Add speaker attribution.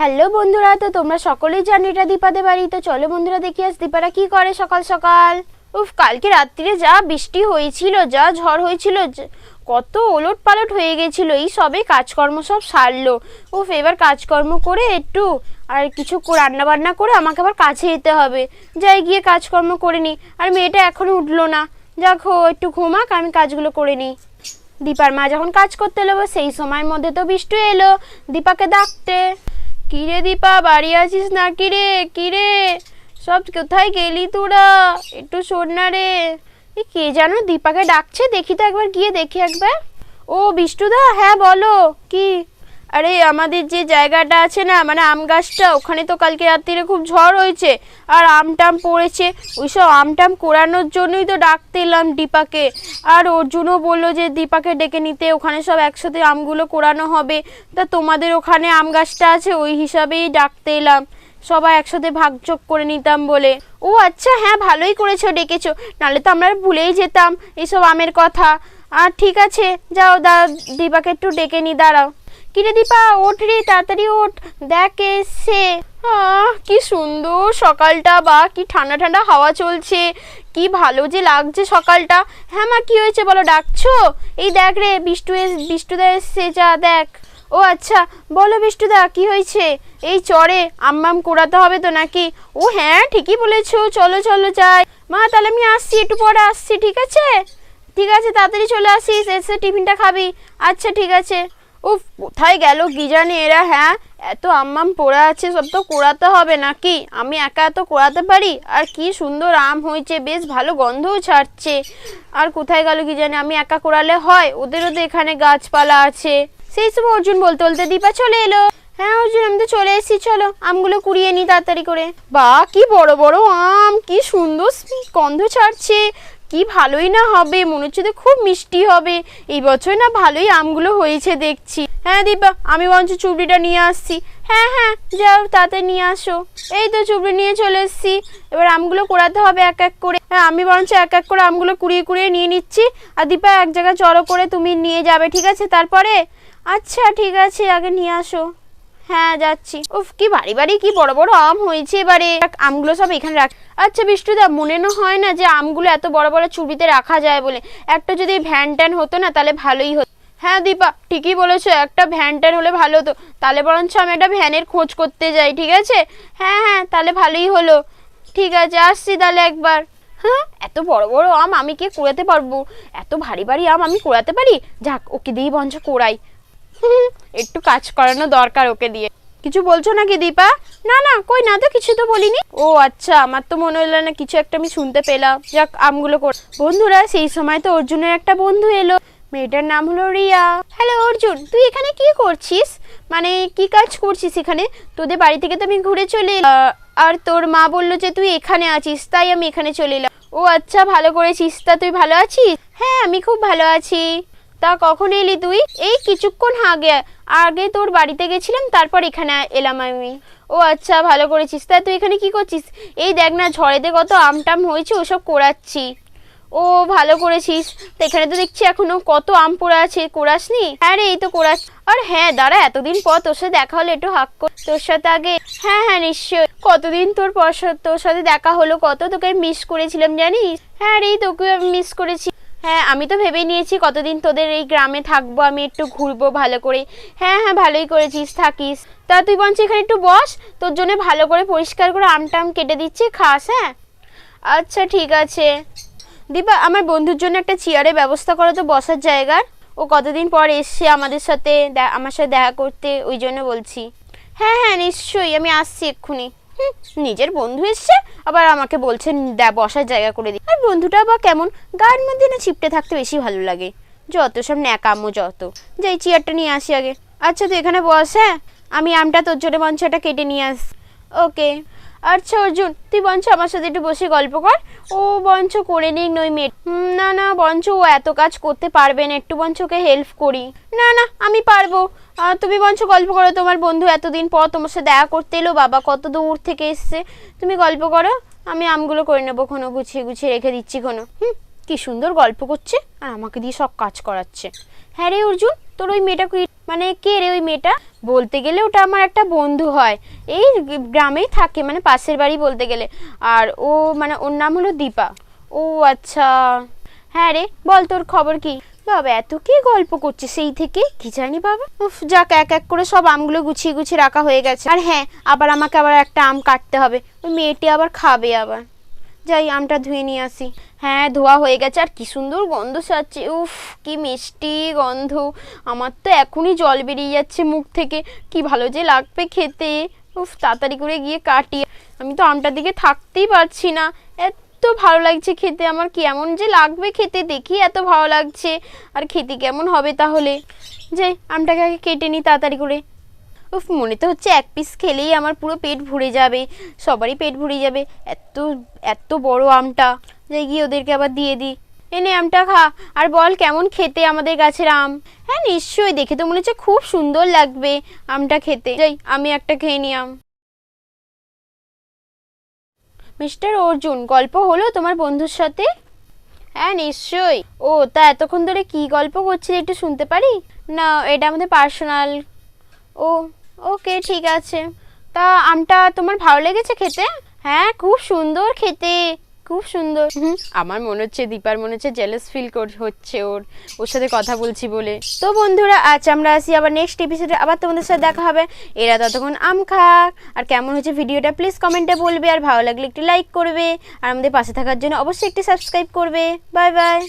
Speaker 1: Hello বন্ধুরা, তো তোমরা সকলেই জানো এটা দীপাদের বাড়ি, তো চলো বন্ধুরা দেখি আজ দীপারা কি করে সকাল সকাল। উফ, কালকে রাত্রিরে যা বৃষ্টি হয়েছিল, যা ঝড় হয়েছিল কত ওলট পালট হয়ে গেছিল, এই সবে কাজকর্ম সব সারলো। উফ, এবার কাজকর্ম করে একটু আর কিছু রান্না বান্না করে আমাকে আবার কাছে যেতে হবে। যাই, গিয়ে কাজকর্ম করে নিই আর মেয়েটা এখনও উঠল না। যাক একটু ঘুমাক, আমি কাজগুলো করে নিই দীপার মা যখন কাজ করতে এলো, সেই সময়ের মধ্যে তো বৃষ্টি এলো, দীপাকে ডাকতে। কিরে দীপা, বাড়ি আছিস না কিরে কিরে? সব কোথায় গেলি তোরা? একটু শোন না রে। কে যেন দীপাকে ডাকছে, দেখি তো একবার, গিয়ে দেখি একবার। ও বিষ্টুদা হ্যাঁ বলো। কি? আরে, আমাদের যে জায়গাটা আছে না মানে আম গাছটা, ওখানে তো কালকে রাত্রিরে খুব ঝড় হয়েছে। আর আম টাম পড়েছে। ওইসব আম টাম কোরানোর জন্যই তো ডাকতে এলাম দীপাকে। আর অর্জুনও বলল যে, দীপাকে ডেকে নিতে, ওখানে সব একসাথে আমগুলো কোরানো হবে। তা তোমাদের ওখানে আম গাছটা আছে, ওই হিসাবেই ডাকতে এলাম। সবাই একসাথে ভাগযোগ করে নিতাম বলে। ও আচ্ছা হ্যাঁ ভালোই করেছ, ডেকেছো। নাহলে তো আমরা ভুলেই যেতাম এইসব আমের কথা। আর ঠিক আছে, যাও দা, দীপাকে একটু ডেকে নি, দাঁড়াও। কিরে দীপা, ওঠ রে, তাড়াতাড়ি ওঠ। দেখ আহ, কি সুন্দর সকালটা, বা কি ঠান্ডা ঠান্ডা হাওয়া চলছে। কি ভালো যে লাগছে সকালটা। হ্যাঁ মা, কি হয়েছে বলো, ডাকছো? এই দেখ রে, বিষ্টু এস বিষ্টুদা এসছে, যা দেখ। ও আচ্ছা বলো বিষ্টুদা কি হয়েছে? এই চরে, আম্মাম কোড়াতে হবে তো নাকি? ও হ্যাঁ ঠিকই বলেছ, চলো চলো যাই। মা, তাহলে আমি আসছি, একটু পরে আসছি, ঠিক আছে? ঠিক আছে, তাড়াতাড়ি চলে আসিস, এসে টিফিনটা খাবি। আচ্ছা ঠিক আছে। উফ, কোথায় গেল কি জানি এরা হ্যাঁ এত আম্মাম পড়ে আছে, সব তো কোড়াতে হবে নাকি? আমি একা এত কোড়াতে পারি? আর কি সুন্দর আম হয়েছে, বেশ ভালো গন্ধও ছাড়ছে। আর কোথায় গেল কি জানি আমি একা কোড়ালে হয়? ওদেরও তো এখানে গাছপালা আছে। সেই সময় অর্জুন বলতে বলতে দীপা চলে এলো। হ্যাঁ অর্জুন, আমি তো চলে এসেছি, চলো। আমগুলো কুড়িয়ে নি তাড়াতাড়ি করে। বা কি বড় বড় আম! কি সুন্দর গন্ধ ছাড়ছে। কি ভালোই না হবে? মনে হচ্ছে তো খুব মিষ্টি হবে। এই বছর না ভালোই আমগুলো হয়েছে দেখছি। হ্যাঁ দীপা, আমি বরঞ্চ চুবড়িটা নিয়ে আসছি। হ্যাঁ হ্যাঁ যাও তাতে নিয়ে আসো। এই তো চুবড়ি নিয়ে চলে এসেছি। এবার আমগুলো কোড়াতে হবে এক এক করে। হ্যাঁ আমি বরঞ্চ এক এক করে আমগুলো কুড়িয়ে কুড়িয়ে নিয়ে নিচ্ছি। আর দীপা এক জায়গায় জড়ো করে তুমি নিয়ে যাবে, ঠিক আছে? তারপরে? আচ্ছা ঠিক আছে, আগে নিয়ে আসো। হ্যাঁ যাচ্ছি। উফ, কি বাড়ি বাড়ি কি বড় বড় আম হয়েছে এবারে। আমগুলো সব এখানে রাখ। আচ্ছা বিষ্ণুদা মনে না হয় না যে আমগুলো এত বড় বড় চুড়িতে রাখা যায় বলে? একটা যদি ভ্যান ট্যান হতো না, তাহলে ভালোই হতো। হ্যাঁ দীপা, ঠিকই বলেছ, একটা ভ্যান ট্যান হলে ভালো হতো। তাহলে বরঞ্চ আমি একটা ভ্যানের খোঁজ করতে যাই, ঠিক আছে? হ্যাঁ হ্যাঁ তাহলে ভালোই হলো। ঠিক আছে, আসছি তাহলে একবার। হ্যাঁ এত বড় বড় আম আমি কি কুড়াতে পারব? এত ভারী ভারী আম আমি কুড়াতে পারি? যাক, ওকে দিয়েই বঞ্চ কোড়াই। একটু কাজ করানো দরকার ওকে দিয়ে। কিছু বলছো নাকি দীপা? না না, কই না তো, কিছু তো বলিনি। ও আচ্ছা আমার তো মনে হলো না কিছু একটা আমি শুনতে পেলাম। যাক, আমগুলো কর। বন্ধুরা, সেই সময় তো অর্জুনের একটা বন্ধু এলো। মেয়েটার নাম হলো রিয়া। হ্যালো, অর্জুন, তুই এখানে কি করছিস? মানে কি কাজ করছিস এখানে? তোদের বাড়ি থেকে তো আমি ঘুরে চলে আর তোর মা বলল যে তুই এখানে আছিস, তাই আমি এখানে চলে এলাম। ও আচ্ছা ভালো করেছিস। তা তুই ভালো আছিস? হ্যাঁ আমি খুব ভালো আছি। তা কখন এলি তুই? এই কিছুক্ষণ আগে। আগে তোর বাড়িতে গেছিলাম, তারপর এখানে এলাম আমি। ও আচ্ছা ভালো করেছিস। তা তুই এখানে কি করছিস? এই দেখ না, ঝড়েতে কত আমটাম হয়েছে, ওসব কোড়াচ্ছি ও, ভালো করেছিস। তো এখানে তো দেখছি এখনও কত আম পড়ে আছে কোড়াসনি হ্যাঁ রে, এই তো কোড়াস আর হ্যাঁ দাঁড়া, এতদিন পর তোর সাথে দেখা হলো, একটু হাক তোর সাথে আগে হ্যাঁ হ্যাঁ নিশ্চয় কতদিন তোর পর তোর সাথে দেখা হলো, কত তোকে মিস করেছিলাম, জানিস? হ্যাঁ রে তোকে আমি মিস করেছি। হ্যাঁ আমি তো ভেবেই নিয়েছি কতদিন তোদের এই গ্রামে থাকব, আমি একটু ঘুরবো ভালো করে। হ্যাঁ হ্যাঁ ভালোই করেছিস, থাকিস। তা তুই বঞ্চ এখানে একটু বস, তোর জন্য ভালো করে পরিষ্কার করে আমটাম কেটে দিচ্ছি, খাস হ্যাঁ? আচ্ছা ঠিক আছে। দীপা, আমার বন্ধুর জন্য একটা চেয়ারের ব্যবস্থা করো তো, বসার জায়গার। ও কতদিন পর এসছে আমাদের সাথে আমার সাথে দেখা করতে, ওই জন্য বলছি। হ্যাঁ হ্যাঁ নিশ্চয়ই, আমি আসছি এক্ষুনি। নিজের বন্ধু এসছে, আবার আমাকে বলছে দা বসার জায়গা করে দিই আর বন্ধুটা বা কেমন, গায়ের মধ্যে না ছিপটে থাকতে বেশি ভালো লাগে। যত সব ন্যাকামো যত, যাই চেয়ারটা নিয়ে আসি আগে। আচ্ছা তুই এখানে বস হ্যাঁ? আমি আমটা তোর জন্য মঞ্চটা কেটে নিয়ে আস। ওকে। আচ্ছা অর্জুন, তুই বঞ্চ আমার সাথে একটু বসে গল্প কর। ও বঞ্চ করে নিক নই মেয়ে না না বঞ্চ ও এত কাজ করতে পারবে না। একটু বঞ্চ ওকে হেল্প করি। না না, আমি পারব। তুমি বঞ্চ গল্প করো। তোমার বন্ধু এতদিন পর তোমার সাথে দেখা করতে এলো। বাবা কত দূর থেকে এসছে। তুমি গল্প করো। আমি আমগুলো করে নেব কোনো গুছিয়ে গুছিয়ে রেখে দিচ্ছি কোনো হুম, কি সুন্দর গল্প করছে। আর আমাকে দিয়ে সব কাজ করাচ্ছে। হ্যাঁ রে অর্জুন তোর ওই মেয়েটা মানে কে রে ওই মেয়েটা? বলতে গেলে ওটা আমার একটা বন্ধু হয়। এই গ্রামেই থাকে মানে পাশের বাড়ি বলতে গেলে। আর ও মানে ওর নাম হলো দীপা। ও আচ্ছা। হ্যাঁ রে, বল তোর খবর কি? বাবা, এত কি গল্প করছে? সেই থেকে? কি জানি বাবা। উফ, যাক, এক এক করে সব আমগুলো গুছিয়ে গুছিয়ে রাখা হয়ে গেছে। আর হ্যাঁ আবার আমাকে আবার একটা আম কাটতে হবে। ওই মেয়েটি আবার খাবে আবার। যাই, আমটা ধুয়ে নিয়ে আসি। হ্যাঁ ধোয়া হয়ে গেছে, আর কি সুন্দর গন্ধ ছাড়ছে। উফ, কি মিষ্টি গন্ধ। আমার তো এখনই জল বেরিয়ে যাচ্ছে মুখ থেকে। কি ভালো যে লাগবে খেতে। উফ, তাড়াতাড়ি করে গিয়ে কাটি আমি তো আমটার দিকে থাকতেই পারছি না। এত ভালো লাগছে খেতে। আমার কেমন যে লাগবে খেতে, দেখি এত ভালো লাগছে। আর খেতে কেমন হবে তাহলে? যে আমটাকে আগে কেটে নিই তাড়াতাড়ি করে। উফ, মনে তো হচ্ছে এক পিস খেলেই আমার পুরো পেট ভরে যাবে, সবারই পেট ভরে যাবে, এত এত বড় আমটা। যাই গিয়ে ওদেরকে আবার দিয়ে দিই। এনে আমটা খা, আর বল কেমন খেতে আমাদের গাছের আম? হ্যাঁ নিশ্চয়ই, দেখে তো মনে হচ্ছে খুব সুন্দর লাগবে আমটা খেতে। যাই, আমি একটা খেয়ে নি আম। মিস্টার অর্জুন, গল্প হলো তোমার বন্ধুর সাথে? হ্যাঁ নিশ্চয়ই। ও, তা এতক্ষণ ধরে কি গল্প করছিলে একটু শুনতে পারি? না, এটা আমাদের পার্সোনাল ও ওকে ঠিক আছে। তা আমটা তোমার ভালো লেগেছে খেতে? হ্যাঁ খুব সুন্দর খেতে খুব সুন্দর। আমার মনে হচ্ছে দীপার মনে হচ্ছে জেলাস ফিল কর হচ্ছে ওর ওর সাথে কথা বলছি বলে। তো বন্ধুরা আজ আমরা আসি আবার নেক্সট এপিসোডে আবার তোমাদের সাথে দেখা হবে। এরা ততক্ষণ আম খাক। আর কেমন হচ্ছে ভিডিওটা প্লিজ কমেন্টে বলবে। আর ভালো লাগলে একটি লাইক করবে। আর আমাদের পাশে থাকার জন্য অবশ্যই একটি সাবস্ক্রাইব করবে। Bye bye